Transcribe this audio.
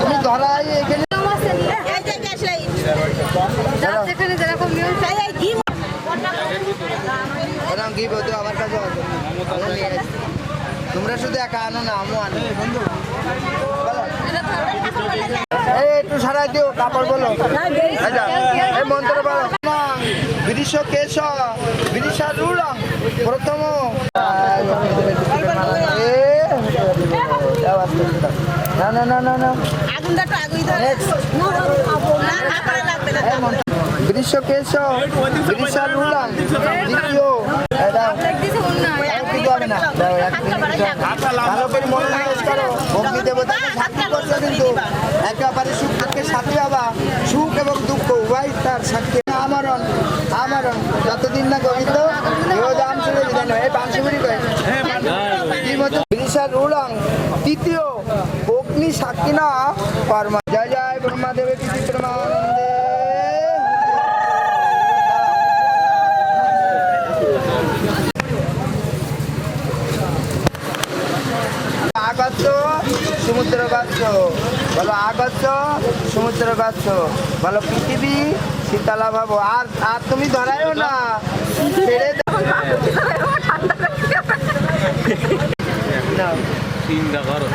তুমি ধরাই এখানে আমার কাছে তোমরা শুধু একা আনো না আমো আনো একটু সারাই দিও কাপড় বলো। এই বলো। বিরিশ কেশ বিরিশ রুড়ং প্রথম এ, না না না না না আগুনটা তো আগুই ধরে লাগবে কেশ দ্বিতীয় একেবারে সুখ সাথে বাবা সুখ এবং দুঃখ উভয় তার সাক্ষী আমরণ যতদিন না গণিত দাম ছেড়ে দিলেন এই রুলং, তৃতীয় অগ্নি সাক্ষী না, কর্ম। জয় জয় ব্রহ্মাদেবের প্রমানন্দে আগচ্ছ সমুদ্র গাছ। বলো আগচ্ছ সমুদ্র গাছ। বলো পৃথিবী শীতলা ভাবো। আর আর তুমি ধরাইও না। ছেড়ে। চিন্তা করো।